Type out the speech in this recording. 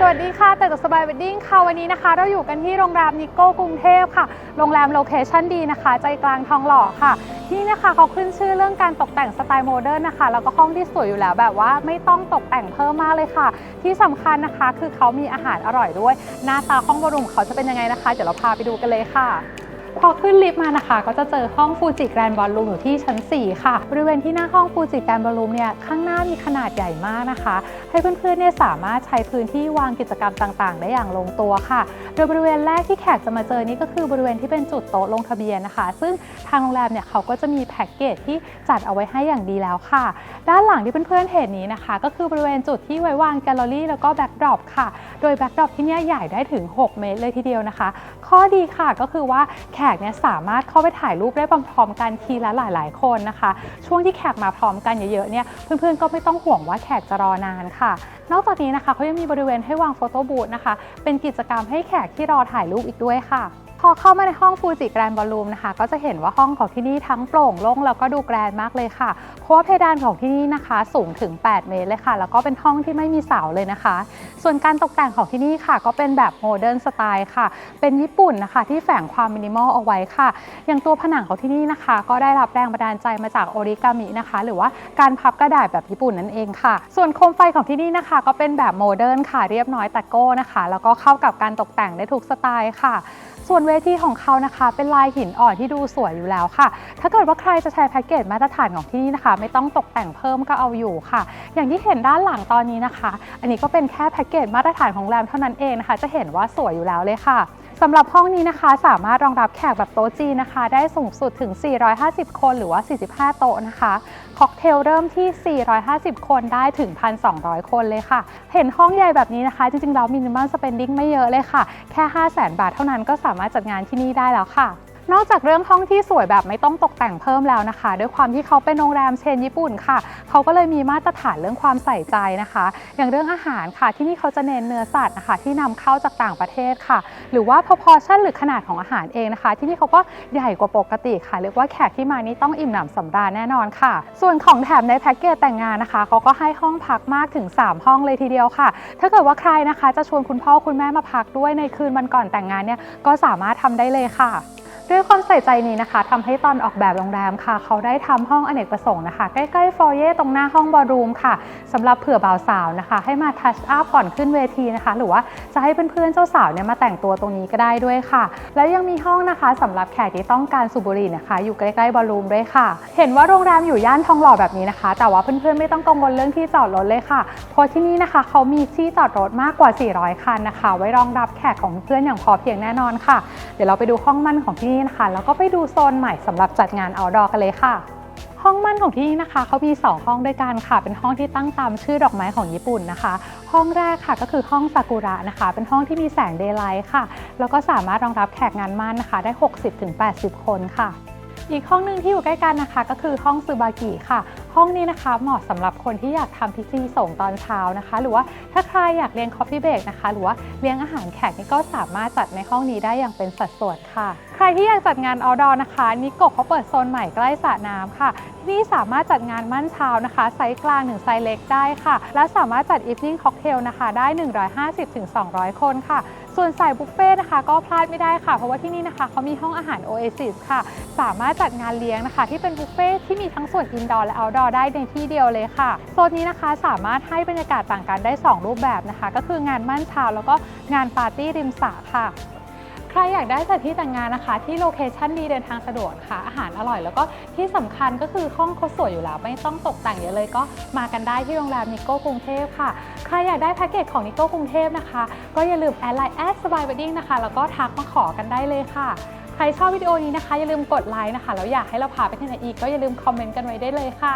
สวัสดีค่ะแต่จากสบายเวดดิ้งค่ะวันนี้นะคะ เราอยู่กันที่โรงแรมนิโก้กรุงเทพค่ะ โรงแรมโลเคชั่นดีนะคะ ใจกลางทองหล่อค่ะ ที่นี่นะคะเขาขึ้นชื่อเรื่องการตกแต่งสไตล์โมเดิร์นนะคะ แล้วก็ห้องที่สวยอยู่แล้วแบบว่าไม่ต้องตกแต่งเพิ่มมากเลยค่ะ ที่สำคัญนะคะคือเขามีอาหารอร่อยด้วย หน้าตาห้องบรูมเขาจะเป็นยังไงนะคะ เดี๋ยวเราพาไปดูกันเลยค่ะ พอขึ้นลิฟต์มานะคะ ก็จะเจอห้องฟูจิแกรนด์บอลลูมอยู่ที่ชั้น 4 ค่ะ บริเวณที่หน้าห้องฟูจิแกรนด์บอลลูมเนี่ยข้างหน้ามีขนาดใหญ่มากนะคะ ให้เพื่อนๆเนี่ยสามารถใช้พื้นที่วางกิจกรรมต่างๆ ได้อย่างลงตัวค่ะ โดยบริเวณแรกที่แขกจะมาเจอนี่ก็คือบริเวณที่เป็นจุดโต๊ะลงทะเบียนนะคะ ซึ่งทางโรงแรมเนี่ยเขาก็จะมีแพ็กเกจที่จัดเอาไว้ให้อย่างดีแล้วค่ะ ด้านหลังที่เพื่อนๆเห็นนี้นะคะ ก็คือบริเวณจุดที่ไว้วางแกลเลอรี่แล้วก็แบ็กดรอปค่ะ โดยแบ็กดรอปที่เนี่ยใหญ่ได้ถึง 6 เมตรเลยทีเดียวนะคะ ข้อดีค่ะก็คือว่าแขแขกเนี่ยสามารถเข้าไปถ่ายรูปได้พร้อมๆกันทีละหลาย ๆ คนนะคะ ช่วงที่แขกมาพร้อมกันเยอะๆเนี่ยเพื่อนๆก็ไม่ต้องห่วงว่าแขกจะรอนานค่ะ นอกจากนี้นะคะเขายังมีบริเวณให้วางโฟโต้บูธนะคะ เป็นกิจกรรมให้แขกที่รอถ่ายรูปอีกด้วยค่ะ พอเข้ามาในห้องฟูจิแกรนด์บอลลูมนะคะก็จะเห็นว่าห้องของที่นี่ทั้งโปร่งโล่งแล้วก็ดูแกรนด์มากเลยค่ะ เพราะว่าเพดานของที่นี่นะคะสูงถึง 8 เมตรเลยค่ะ แล้วก็เป็นห้องที่ไม่มีเสาเลยนะคะ ส่วนการตกแต่งของที่นี่ค่ะ ก็เป็นแบบโมเดิร์นสไตล์ค่ะ เป็นญี่ปุ่นนะคะที่แฝงความมินิมอลเอาไว้ค่ะ อย่างตัวผนังของที่นี่นะคะ ก็ได้รับแรงบันดาลใจมาจากโอริกามินะคะ หรือว่าการพับกระดาษแบบญี่ปุ่นนั่นเองค่ะ ส่วนโคมไฟของที่นี่นะคะ ก็เป็นแบบโมเดิร์นค่ะเรียบน้อยแต่โก้นะคะ แล้วก็เข้ากับการตกแต่งได้ทุกสไตล์ค่ะ ส่วนเวทีของเขานะคะ เป็นลายหินอ่อนที่ดูสวยอยู่แล้วค่ะ ถ้าเกิดว่าใครจะใช้แพ็กเกจมาตรฐานของที่นี่นะคะ ไม่ต้องตกแต่งเพิ่มก็เอาอยู่ค่ะ อย่างที่เห็นด้านหลังตอนนี้นะคะ อันนี้ก็เป็นแค่แพ็กเกจมาตรฐานของแรมเท่านั้นเองนะคะ จะเห็นว่าสวยอยู่แล้วเลยค่ะ สำหรับห้องนี้นะคะสามารถรองรับแขกแบบโต๊ะจีนนะคะ ได้สูงสุดถึง 450 คนหรือว่า 45 โต๊ะนะคะค็อกเทลเริ่มที่ 450 คนได้ถึง 1,200 คนเลยค่ะ เห็นห้องใหญ่แบบนี้นะคะ จริงๆแล้วมินิมัลสเปนดิ้งไม่เยอะเลยค่ะ แค่ 500,000 บาทเท่านั้นก็สามารถจัดงานที่นี่ได้แล้วค่ะ นอกจากเรื่องห้องที่สวยแบบไม่ต้องตกแต่งเพิ่มแล้วนะคะ ด้วยความที่เขาเป็นโรงแรมเชนญี่ปุ่นค่ะ เขาก็เลยมีมาตรฐานเรื่องความใส่ใจนะคะ อย่างเรื่องอาหารค่ะ ที่นี่เขาจะเน้นเนื้อสัตว์นะคะ ที่นำเข้าจากต่างประเทศค่ะ หรือว่าพอพอชั่นหรือขนาดของอาหารเองนะคะ ที่นี่เขาก็ใหญ่กว่าปกติค่ะเรียกว่าแขกที่มานี่ต้องอิ่มหนำสำราญแน่นอนค่ะ ส่วนของแถมในแพ็กเกจแต่งงานนะคะเขาก็ให้ห้องพักมากถึง 3 ห้องเลยทีเดียวค่ะ ถ้าเกิดว่าใครนะคะ จะชวนคุณพ่อคุณแม่มาพักด้วยในคืนวันก่อนแต่งงานเนี่ยก็สามารถทำได้เลยค่ะ ด้วยความใส่ใจนี้นะคะทำให้ตอนออกแบบโรงแรมค่ะ เขาได้ทำห้องอเนกประสงค์นะคะ ใกล้ๆฟอร์เย่ตรงหน้าห้องบอลรูมค่ะสำหรับเผื่อบ่าวสาวนะคะ ให้มาทัชอัพก่อนขึ้นเวทีนะคะ หรือว่าจะให้เพื่อนๆเจ้าสาวเนี่ยมาแต่งตัวตรงนี้ก็ได้ด้วยค่ะ แล้วยังมีห้องนะคะสำหรับแขกที่ต้องการสูบบุหรี่นะคะ อยู่ใกล้ๆบอลรูมด้วยค่ะ เห็นว่าโรงแรมอยู่ย่านทองหล่อแบบนี้นะคะ แต่ว่าเพื่อนๆไม่ต้องกังวลเรื่องที่จอดรถเลยค่ะเพราะที่นี่นะคะเขามีที่จอดรถมากกว่า 400 คันนะคะ ไว้รองรับแขกของเพื่อนอย่างพอเพียงแน่นอนค่ะ เดี๋ยวเราไปดูห้องมั่นของที่นี่นะคะ แล้วก็ไปดูโซนใหม่สำหรับจัดงานเอาดอกันเลยค่ะ ห้องมั่นของที่นี่นะคะเขามี 2 ห้องด้วยกันค่ะ เป็นห้องที่ตั้งตามชื่อดอกไม้ของญี่ปุ่นนะคะ ห้องแรกค่ะก็คือห้องซากุระนะคะ เป็นห้องที่มีแสงเดย์ไลท์ค่ะ แล้วก็สามารถรองรับแขกงานมั่นนะคะ ได้ 60-80 คนค่ะอีกห้องหนึ่งที่อยู่ใกล้กันนะคะ ก็คือห้องซูบากิค่ะห้องนี้นะคะเหมาะสำหรับคนที่อยากทำพิธีส่งตอนเช้านะคะ หรือว่าถ้าใครอยากเลี้ยงคอฟฟี่เบรกนะคะ หรือว่าเลี้ยงอาหารแขกนี่ก็สามารถจัดในห้องนี้ได้อย่างเป็นสัดส่วนค่ะ ใครที่อยากจัดงานเอาดอนะคะนิโกเขาเปิดโซนใหม่ใกล้สระน้ำค่ะที่นี่สามารถจัดงานมั่นเช้านะคะไซส์กลางถึงไซส์เล็กได้ค่ะ และสามารถจัดอีฟนิ่งค็อกเทลนะคะได้ 150-200 คนค่ะส่วนสายบุฟเฟ่ต์นะคะก็พลาดไม่ได้ค่ะ เพราะว่าที่นี่นะคะเขามีห้องอาหาร Oasis ค่ะ สามารถจัดงานเลี้ยงนะคะ ที่เป็นบุฟเฟ่ต์ที่มีทั้งส่วนอินดอร์และเอาท์ดอร์ได้ในที่เดียวเลยค่ะ โซนนี้นะคะสามารถให้บรรยากาศต่างกันได้ 2 รูปแบบนะคะ ก็คืองานมั่นเช้าแล้วก็งานปาร์ตี้ริมสระค่ะใครอยากได้สถานที่แต่งงานนะคะ ที่โลเคชั่นดีเดินทางสะดวกค่ะ อาหารอร่อยแล้วก็ที่สำคัญก็คือห้องเขาสวยอยู่แล้ว ไม่ต้องตกแต่งเยอะเลยก็มากันได้ที่โรงแรมนิโก้กรุงเทพค่ะ ใครอยากได้แพ็กเกจของนิโก้กรุงเทพนะคะ ก็อย่าลืมแอดไลน์แอดสบายเวดดิ้งนะคะ แล้วก็ทักมาขอกันได้เลยค่ะ ใครชอบวิดีโอนี้นะคะอย่าลืมกดไลค์นะคะแล้วอยากให้เราพาไปที่ไหนอีกก็อย่าลืมคอมเมนต์กันไว้ได้เลยค่ะ